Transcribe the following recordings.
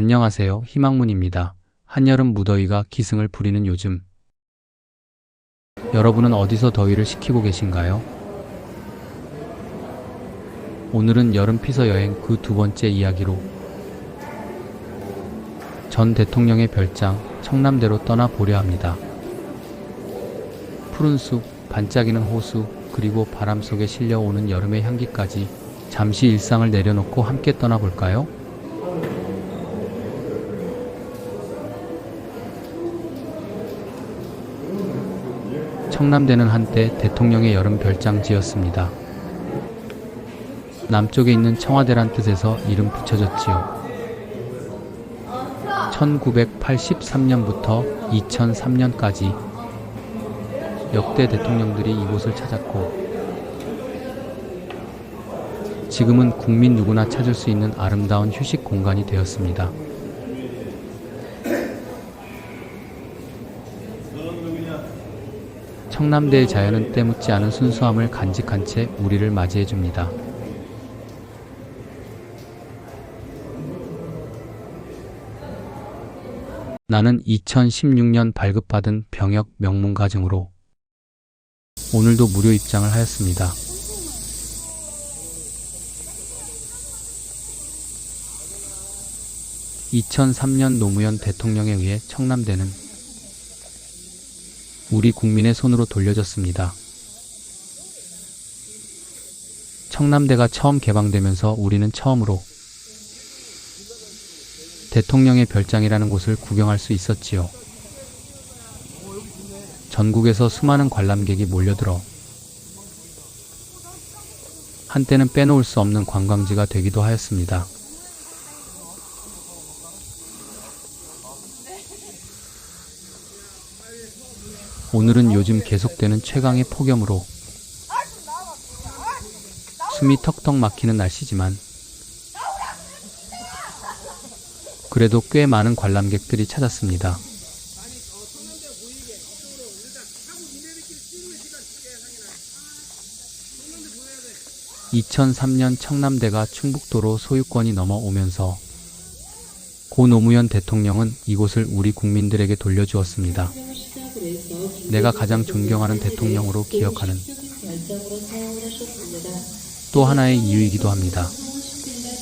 안녕하세요. 희망문입니다. 한여름 무더위가 기승을 부리는 요즘. 여러분은 어디서 더위를 식히고 계신가요? 오늘은 여름 피서 여행 그 두 번째 이야기로 전 대통령의 별장 청남대로 떠나보려 합니다. 푸른 숲, 반짝이는 호수, 그리고 바람 속에 실려오는 여름의 향기까지 잠시 일상을 내려놓고 함께 떠나볼까요? 청남대는 한때 대통령의 여름 별장지였습니다. 남쪽에 있는 청와대란 뜻에서 이름 붙여졌지요. 1983년부터 2003년까지 역대 대통령들이 이곳을 찾았고 지금은 국민 누구나 찾을 수 있는 아름다운 휴식 공간이 되었습니다. 청남대의 자연은 때묻지 않은 순수함을 간직한 채 우리를 맞이해 줍니다. 나는 2016년 발급받은 병역 명문가증으로 오늘도 무료 입장을 하였습니다. (2003년) 노무현 대통령에 의해 청남대는 우리 국민의 손으로 돌려졌습니다. 청남대가 처음 개방되면서 우리는 처음으로 대통령의 별장이라는 곳을 구경할 수 있었지요. 전국에서 수많은 관람객이 몰려들어 한때는 빼놓을 수 없는 관광지가 되기도 하였습니다. 오늘은 요즘 계속되는 최강의 폭염으로 숨이 턱턱 막히는 날씨지만 그래도 꽤 많은 관람객들이 찾았습니다. (2003년) 청남대가 충북도로 소유권이 넘어오면서 고 노무현 대통령은 이곳을 우리 국민들에게 돌려주었습니다. 내가 가장 존경하는 대통령으로 기억하는 또 하나의 이유이기도 합니다.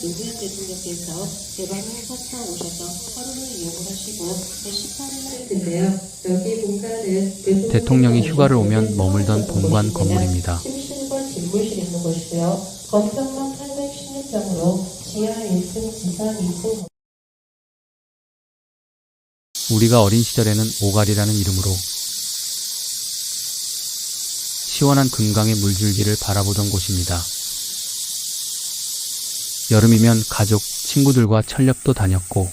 노무현 대통령께서 대방을 사차 오셔서 하루를 이용하시고 18일을 텐데요. 여기 본관은 대통령이 휴가를 오면 머물던 본관 건물입니다. 침실과 집무실 있는 곳이고요. 건평만 816평으로 지하 1층, 지상 2층 우리가 어린 시절에는 오갈이라는 이름으로 시원한 금강의 물줄기를 바라보던 곳입니다. 여름이면 가족, 친구들과 철렵도 다녔고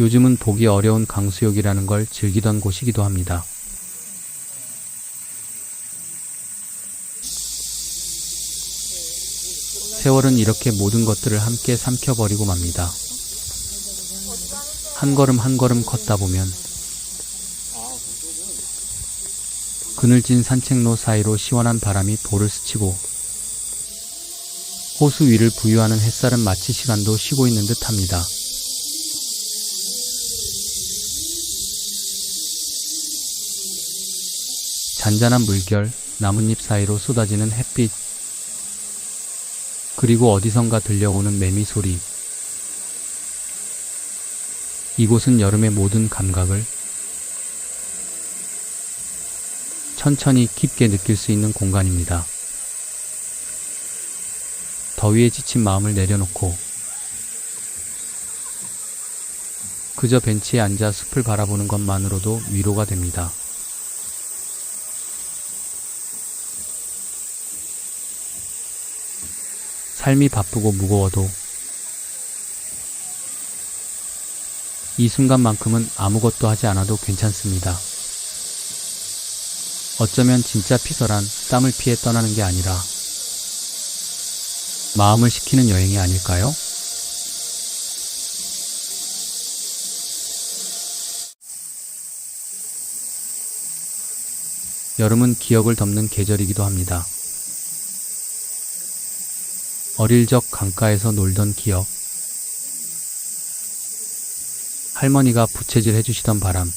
요즘은 보기 어려운 강수욕이라는 걸 즐기던 곳이기도 합니다. 세월은 이렇게 모든 것들을 함께 삼켜버리고 맙니다. 한 걸음 한 걸음 걷다 보면 그늘진 산책로 사이로 시원한 바람이 볼을 스치고 호수 위를 부유하는 햇살은 마치 시간도 쉬고 있는 듯 합니다. 잔잔한 물결, 나뭇잎 사이로 쏟아지는 햇빛, 그리고 어디선가 들려오는 매미 소리. 이곳은 여름의 모든 감각을 천천히 깊게 느낄 수 있는 공간입니다. 더위에 지친 마음을 내려놓고 그저 벤치에 앉아 숲을 바라보는 것만으로도 위로가 됩니다. 삶이 바쁘고 무거워도 이 순간만큼은 아무것도 하지 않아도 괜찮습니다. 어쩌면 진짜 피서란 땀을 피해 떠나는 게 아니라 마음을 식히는 여행이 아닐까요? 여름은 기억을 덮는 계절이기도 합니다. 어릴 적 강가에서 놀던 기억, 할머니가 부채질 해주시던 바람.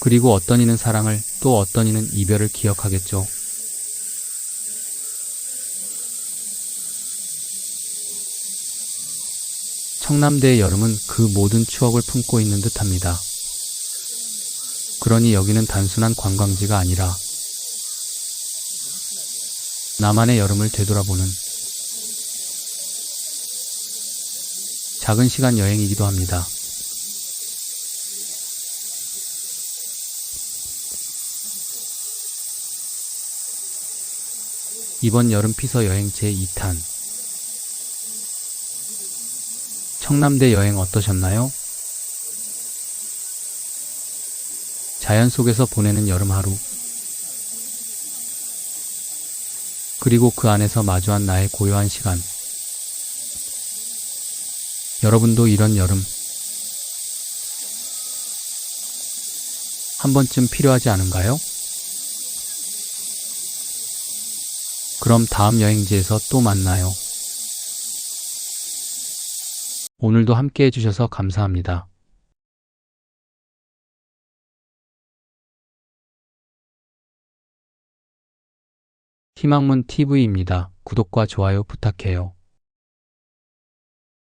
그리고 어떤 이는 사랑을 또 어떤 이는 이별을 기억하겠죠. 청남대의 여름은 그 모든 추억을 품고 있는 듯 합니다. 그러니 여기는 단순한 관광지가 아니라 나만의 여름을 되돌아보는 작은 시간 여행이기도 합니다. 이번 여름 피서 여행 제2탄 청남대 여행 어떠셨나요? 자연 속에서 보내는 여름 하루 그리고 그 안에서 마주한 나의 고요한 시간 여러분도 이런 여름 한 번쯤 필요하지 않은가요? 그럼 다음 여행지에서 또 만나요. 오늘도 함께 해주셔서 감사합니다. TV입니다. 구독과 좋아요 부탁해요.